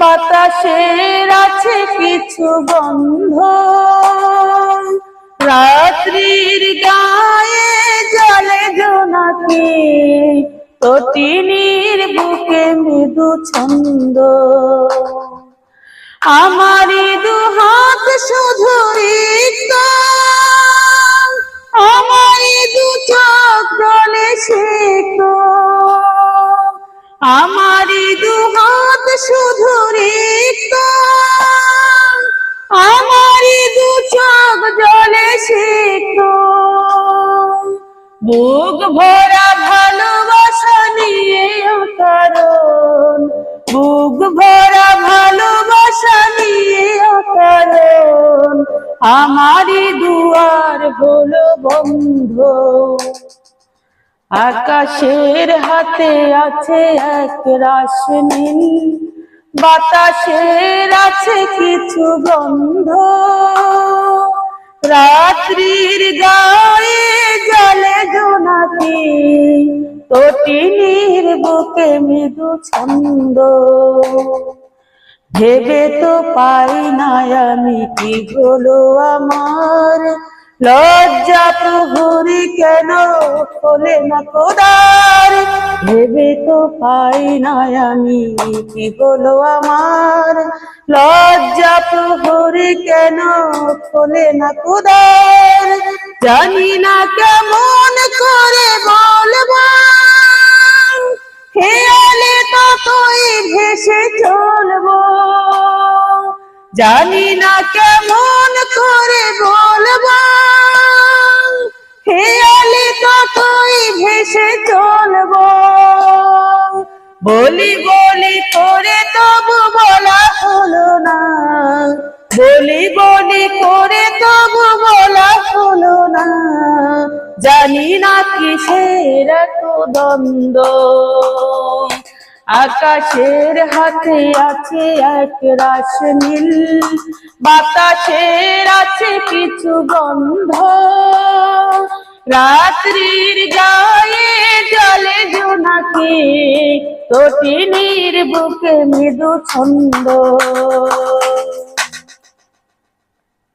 বাতাসের আছে কিছু গন্ধ। রাত্রির গায়ে জলে জোনাকি তটিনীর বুকে মৃদু ছন্দ। আমারই দু হাত শুধু আমারই দু চোখ সিক্ত। আমারই দু বুক ভরা ভালোবাসা নিয়ে কারণ। বুক ভরা ভালোবাসা নিয়ে কারণ। আমারই দুয়ার হলো বন্ধ। আকাশের হাতে আছে এক রাস বাতাসের আছে কিছু গন্ধ। রাত্রির গায়ে জলে জোনাকি তটিনীর বুকে মৃদু ছন্দ। ভেবে তো পাই না আমি কি হলো আমার? লজ্জা প্রহরী কেন খোলে না কোদার? ভেবে তো পাই না আমি কি হলো আমার? লজ্জা প্রহরী কেন খোলে না কোদার? জানি না কেমন করে বলব। খেয়ালে ততই ভেসে চলবো। জানি না কেমন করে বলব। খেয়ালে ততই ভেসে চলবো। বলি জানি না কিসের এত দ্বন্দ্ব। আকাশের হাতে আছে এক রাস নীল, বাতাসের আছে কিছু গন্ধ। রাত্রির গায়ে জলে জোনাকি তটিনীর বুকে মৃদু ছন্দ।